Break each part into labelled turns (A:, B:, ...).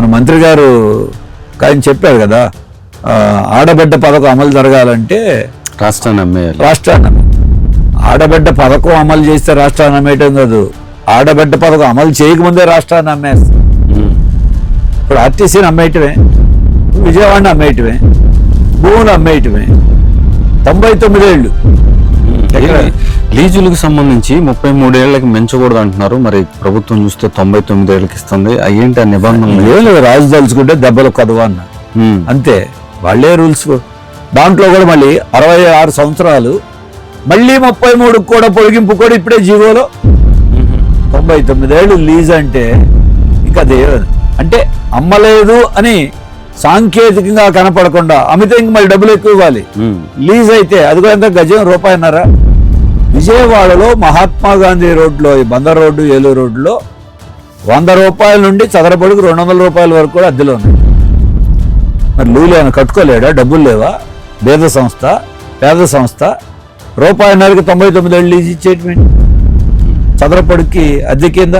A: మన మంత్రి గారు ఆయన చెప్పారు కదా ఆడబిడ్డ పథకం అమలు జరగాలంటే
B: రాష్ట్రాన్ని అమ్మేయాలి
A: రాష్ట్రాన్ని అమ్మే- ఆడబిడ్డ పథకం అమలు చేస్తే రాష్ట్రాన్ని అమ్మేయటం కాదు. ఆడబిడ్డ పథకం అమలు చేయకముందే రాష్ట్రాన్ని అమ్మేస్తారు
B: ఉమ్.
A: ఇప్పుడు ఆర్టీసీని అమ్మేయటమే విజయవాడని అమ్మేయటమే భూములు అమ్మేయటమే తొంభై తొమ్మిదేళ్ళు?
B: లీజులకు సంబంధించి ముప్పై మూడేళ్ళకి పెంచకూడదు అంటున్నారు మరి ప్రభుత్వం చూస్తే తొంభై తొమ్మిది ఏళ్ళకి ఇస్తుంది అయ్యేంటి ఆ నిబంధనలు?
A: లేదు రాజు తలుచుకుంటే దెబ్బలు కదవా అన్న. అంతే. వాళ్ళే రూల్స్. దాంట్లో కూడా మళ్ళీ అరవై ఆరు సంవత్సరాలు మళ్ళీ ముప్పై మూడు కూడా పొడిగింపు కూడా ఇప్పుడే జీవోలో. తొంభై తొమ్మిదేళ్ళు లీజ్ అంటే ఇంకా అదే అంటే అమ్మలేదు అని సాంకేతికంగా కనపడకుండా అమితే ఇంక మళ్ళీ డబ్బులు ఎక్కువ ఇవ్వాలి. లీజ్ అయితే అది కూడా ఎంత గజం? రూపాయన్నరా? విజయవాడలో మహాత్మా గాంధీ రోడ్లో ఈ బందర్ రోడ్డు ఏలూరు రోడ్డులో వంద రూపాయల నుండి చదరపడికి రెండు వందల రూపాయల వరకు కూడా అద్దెలో ఉన్నాయి. మరి లూలు ఏమైనా కట్టుకోలేడా? డబ్బులు లేవా? పేద సంస్థ పేద సంస్థ రూపాయన్నరకి తొంభై తొమ్మిది ఏళ్ళు లీజ్ ఇచ్చేటమేంటి చదరపడికి అద్దె కింద?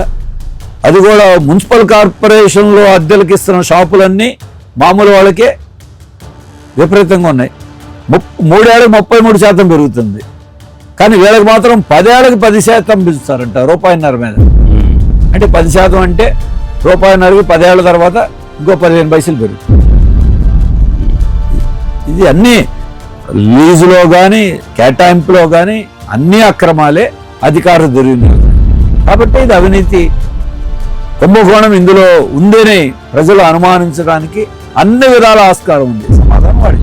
A: అది కూడా మున్సిపల్ కార్పొరేషన్లో అద్దెలకు ఇస్తున్న షాపులన్నీ మామూలు వాళ్ళకే విపరీతంగా ఉన్నాయి. ముప్ మూడేళ్ళకి ముప్పై మూడు శాతం పెరుగుతుంది. కానీ వీళ్ళకి మాత్రం పదేళ్ళకి పది శాతం పెంచుతారంట రూపాయిన్నర మీద. అంటే పది శాతం అంటే రూపాయిన్నరకి పదేళ్ళ తర్వాత ఇంకో పదిహేను పైసలు పెరుగుతుంది ఇది అన్నీ లీజులో కానీ కేటాయింపులో కానీ అన్ని అక్రమాలే అధికార దుర్వినియోగం. కాబట్టి ఇది అవినీతి. కుంభకోణం ఇందులో ఉందని ప్రజలు అనుమానించడానికి అన్ని విధాల ఆస్కారం ఉంది. సమాధానం వాడి.